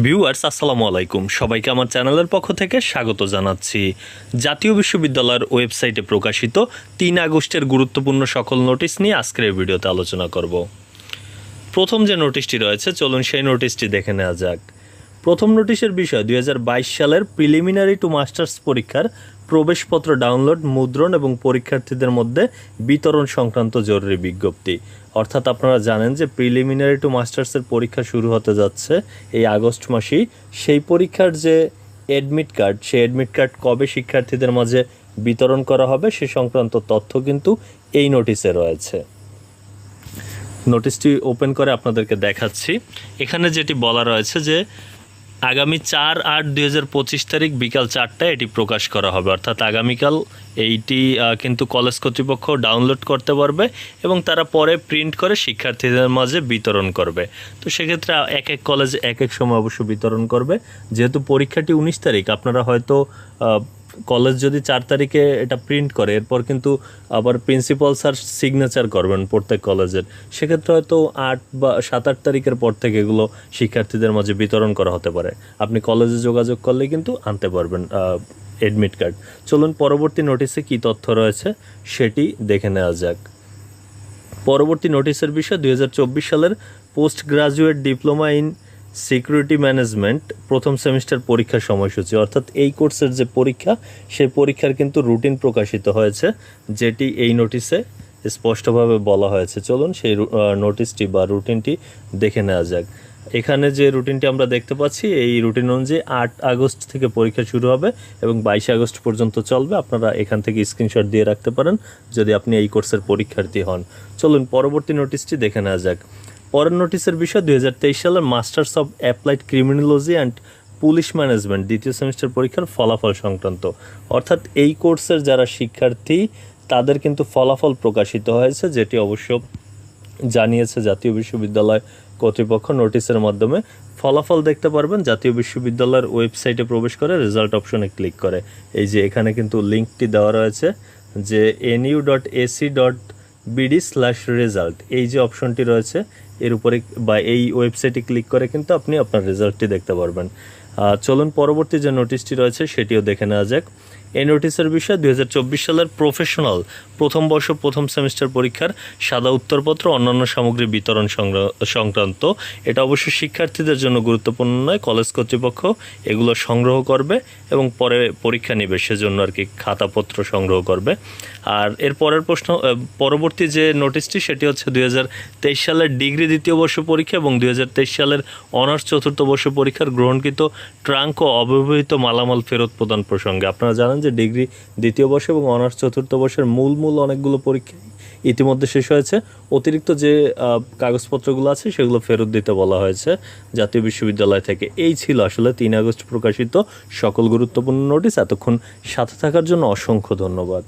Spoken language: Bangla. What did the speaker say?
ভিউয়ার্স, আসসালামু আলাইকুম। সবাইকে আমার চ্যানেলের পক্ষ থেকে স্বাগত জানাচ্ছি। জাতীয় বিশ্ববিদ্যালয়ের ওয়েবসাইটে প্রকাশিত তিন আগস্টের গুরুত্বপূর্ণ সকল নোটিশ নিয়ে আজকের ভিডিওতে আলোচনা করব। প্রথম যে নোটিশটি রয়েছে, চলুন সেই নোটিশটি দেখে নেওয়া যাক। প্রথম নোটিশের বিষয়, দুই হাজার বাইশ সালের প্রিলিমিনারি টু মাস্টার্স পরীক্ষার প্রবেশপত্র ডাউনলোড, মুদ্রণ এবং পরীক্ষার্থীদের মধ্যে বিতরণ সংক্রান্ত জরুরি বিজ্ঞপ্তি। অর্থাৎ আপনারা জানেন যে প্রিলিমিনারি টু মাস্টার্সের পরীক্ষা শুরু হতে যাচ্ছে এই আগস্ট মাসেই। সেই পরীক্ষার যে অ্যাডমিট কার্ড সেই অ্যাডমিট কার্ড কবে শিক্ষার্থীদের মাঝে বিতরণ করা হবে সে সংক্রান্ত তথ্য কিন্তু এই নোটিশে রয়েছে। নোটিশটি ওপেন করে আপনাদেরকে দেখাচ্ছি। এখানে যেটি বলা রয়েছে যে আগামী চার আট দুই হাজার পঁচিশ তারিখ বিকাল চারটায় এটি প্রকাশ করা হবে। অর্থাৎ আগামীকাল এইটি কিন্তু কলেজ কর্তৃপক্ষ ডাউনলোড করতে পারবে এবং তারা পরে প্রিন্ট করে শিক্ষার্থীদের মাঝে বিতরণ করবে। তো সেক্ষেত্রে এক এক কলেজ এক এক সময় অবশ্য বিতরণ করবে। যেহেতু পরীক্ষাটি উনিশ তারিখ, আপনারা হয়তো কলেজ যদি চার তারিখে এটা প্রিন্ট করে, এরপর কিন্তু আবার প্রিন্সিপাল স্যার সিগনেচার করবেন প্রত্যেক কলেজের সেক্ষেত্রে হয়তো আট বা সাত, আট তারিখের পর থেকে এগুলো শিক্ষার্থীদের মাঝে বিতরণ করা হতে পারে। আপনি কলেজে যোগাযোগ করলে কিন্তু আনতে পারবেন এডমিট কার্ড চলুন পরবর্তী নোটিশে কি তথ্য রয়েছে সেটি দেখে নেওয়া যাক। পরবর্তী নোটিশের বিষয় দু হাজার চব্বিশ সালের post graduate diploma in security management প্রথম সেমিস্টার পরীক্ষার সময়সূচি, অর্থাৎ এই কোর্সের যে পরীক্ষা, সেই পরীক্ষার কিন্তু রুটিন প্রকাশিত হয়েছে, যেটি এই নোটিশে স্পষ্টভাবে বলা হয়েছে। চলুন সেই নোটিশটি বা রুটিনটি দেখে নেওয়া যাক। এখানে যে রুটিনটি আমরা দেখতে পাচ্ছি, এই রুটিন অনুযায়ী আট আগস্ট থেকে পরীক্ষা শুরু হবে এবং বাইশে আগস্ট পর্যন্ত চলবে। আপনারা এখান থেকে স্ক্রিনশট দিয়ে রাখতে পারেন, যদি আপনি এই কোর্সের পরীক্ষার্থী হন। চলুন পরবর্তী নোটিশটি দেখে নেওয়া যাক। পরের নোটিশের বিষয় দুই সালের masters of applied criminology and police management দ্বিতীয় সেমিস্টার পরীক্ষার ফলাফল সংক্রান্ত। অর্থাৎ এই কোর্সের যারা শিক্ষার্থী, তাদের কিন্তু ফলাফল প্রকাশিত হয়েছে, যেটি অবশ্য জানিয়েছে জাতীয় বিশ্ববিদ্যালয় কর্তৃপক্ষ। নোটিশের মাধ্যমে ফলাফল দেখতে পারবেন, জাতীয় বিশ্ববিদ্যালয়ের ওয়েবসাইটে প্রবেশ করে রেজাল্ট অপশনে ক্লিক করে। এই যে এখানে কিন্তু লিঙ্কটি দেওয়া রয়েছে, যে NU dot AC dot BD slash result এই যে অপশনটি রয়েছে, এর উপরে বা এই ওয়েবসাইটে ক্লিক করে কিন্তু আপনি আপনার রেজাল্টটি দেখতে পারবেন। চলুন পরবর্তী যে নোটিশটি রয়েছে, সেটিও দেখে নেওয়া যাক। এই নোটিশের বিষয় দুই সালের প্রফেশনাল প্রথম বর্ষ, প্রথম সেমিস্টার পরীক্ষার সাদা উত্তরপত্র, অন্যান্য সামগ্রী বিতরণ সংক্রান্ত। এটা অবশ্য শিক্ষার্থীদের জন্য গুরুত্বপূর্ণ নয়, কলেজ কর্তৃপক্ষ এগুলো সংগ্রহ করবে এবং পরে পরীক্ষা নেবে, সেজন্য আর কি খাতাপত্র সংগ্রহ করবে। আর এর পরের প্রশ্ন পরবর্তী যে নোটিশটি, সেটি হচ্ছে দুই হাজার তেইশ সালের ডিগ্রি দ্বিতীয় বর্ষ পরীক্ষা এবং দু হাজার তেইশ সালের অনার্স চতুর্থ বর্ষ পরীক্ষার গ্রহণকৃত ট্রাঙ্ক ও অব্যবহৃত মালামাল ফেরত প্রদান প্রসঙ্গে। আপনারা জানেন যে ডিগ্রি দ্বিতীয় বর্ষ এবং অনার্স চতুর্থ বর্ষের মূল মূল অনেকগুলো পরীক্ষা ইতিমধ্যে শেষ হয়েছে। অতিরিক্ত যে কাগজপত্রগুলো আছে সেগুলো ফেরত দিতে বলা হয়েছে জাতীয় বিশ্ববিদ্যালয় থেকে। এই ছিল আসলে তিন আগস্ট প্রকাশিত সকল গুরুত্বপূর্ণ নোটিশ। এতক্ষণ সাথে থাকার জন্য অসংখ্য ধন্যবাদ।